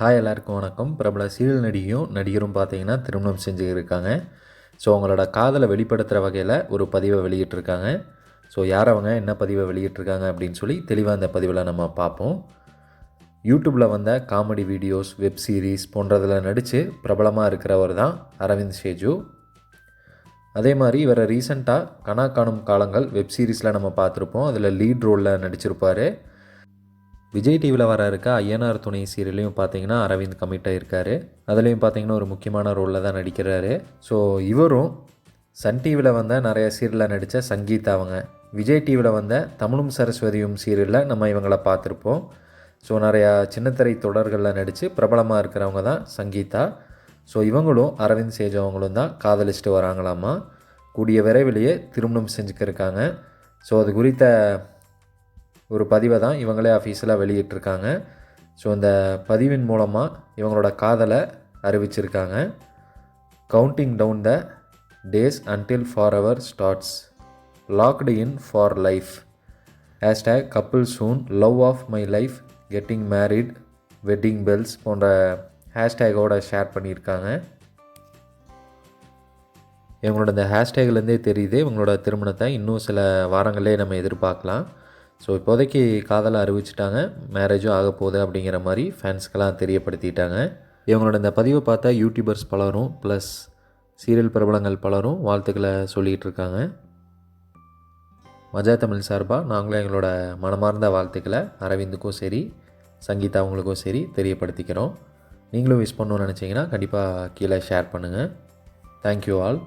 Hi எல்லாருக்கும் வணக்கம். பிரபல சீரியல் நடிகையும் நடிகரும் பார்த்தீங்கன்னா திருமணம் செஞ்சு இருக்காங்க ஸோ அவங்களோட காதலை வெளிப்படுத்துகிற வகையில் ஒரு பதிவை வெளியிட்டிருக்காங்க. ஸோ யார் அவங்க என்ன பதிவை வெளியிட்டிருக்காங்க அப்படின்னு சொல்லி தெளிவாக அந்த பதிவில் நம்ம பார்ப்போம். யூடியூப்பில் வந்த காமெடி வீடியோஸ் வெப் சீரிஸ் போன்றதில் நடித்து பிரபலமாக இருக்கிறவர் தான் அரவிந்த் ஷேஜு அதே மாதிரி இவரை ரீசெண்டாக கனா காணும் காலங்கள் வெப் சீரிஸில் நம்ம பார்த்துருப்போம். அதில் லீட் ரோலில் நடிச்சிருப்பார். விஜய் டிவியில் வர இருக்க ஐயனார் துணை சீரியலையும் பார்த்தீங்கன்னா அரவிந்த் கமிட்டாக இருக்கார் அதுலேயும் பார்த்தீங்கன்னா ஒரு முக்கியமான ரோலில் தான் நடிக்கிறாரு. ஸோ இவரும் சன் டிவியில் வந்த நிறைய சீரியலில் நடித்த சங்கீதா அவங்க. விஜய் டிவியில் வந்த தமிழும் சரஸ்வதியும் சீரியலில் நம்ம இவங்கள பார்த்துருப்போம். ஸோ நிறையா சின்னத்திரை தொடர்களில் நடித்து பிரபலமாக இருக்கிறவங்க தான் சங்கீதா. ஸோ இவங்களும் அரவிந்த் சேஜ் அவங்களும் தான் காதலிச்சுட்டு வராங்களாமா? கூடிய விரைவிலேயே திருமணம் செஞ்சுக்க இருக்காங்க. ஸோ அது குறித்த ஒரு பதிவை தான் இவங்களே அஃபீஷியலாக வெளியிட்டிருக்காங்க. ஸோ இந்த பதிவின் மூலமாக இவங்களோட காதலை அறிவிச்சிருக்காங்க. Counting down the days until for our starts locked in for life hashtag couple soon love of my life getting married wedding bells போன்ற ஹேஷ்டேகோட ஷேர் பண்ணியிருக்காங்க. இவங்களோட இந்த ஹேஷ்டேக்லேருந்தே தெரியுது. இவங்களோட திருமணத்தை இன்னும் சில வாரங்களே நம்ம எதிர்பார்க்கலாம். ஸோ இப்போதைக்கு காதலை அறிவிச்சிட்டாங்க. மேரேஜும் ஆக போகுது அப்படிங்கிற மாதிரி ஃபேன்ஸ்க்கெல்லாம் தெரியப்படுத்திட்டாங்க. இவங்களோட இந்த பதிவை பார்த்தா யூடியூபர்ஸ் பலரும் ப்ளஸ் சீரியல் பிரபலங்கள் பலரும் வாழ்த்துக்களை சொல்லிகிட்டு இருக்காங்க. மஜா தமிழ் சார்பாக நாங்களும் எங்களோட மனமார்ந்த வாழ்த்துக்களை அரவிந்துக்கும் சரி சங்கீதா அவங்களுக்கும் சரி தெரியப்படுத்திக்கிறோம். நீங்களும் விஷ் பண்ணணும்னு நினச்சிங்கன்னா கண்டிப்பாக கீழே ஷேர் பண்ணுங்கள் தேங்க்யூ ஆல்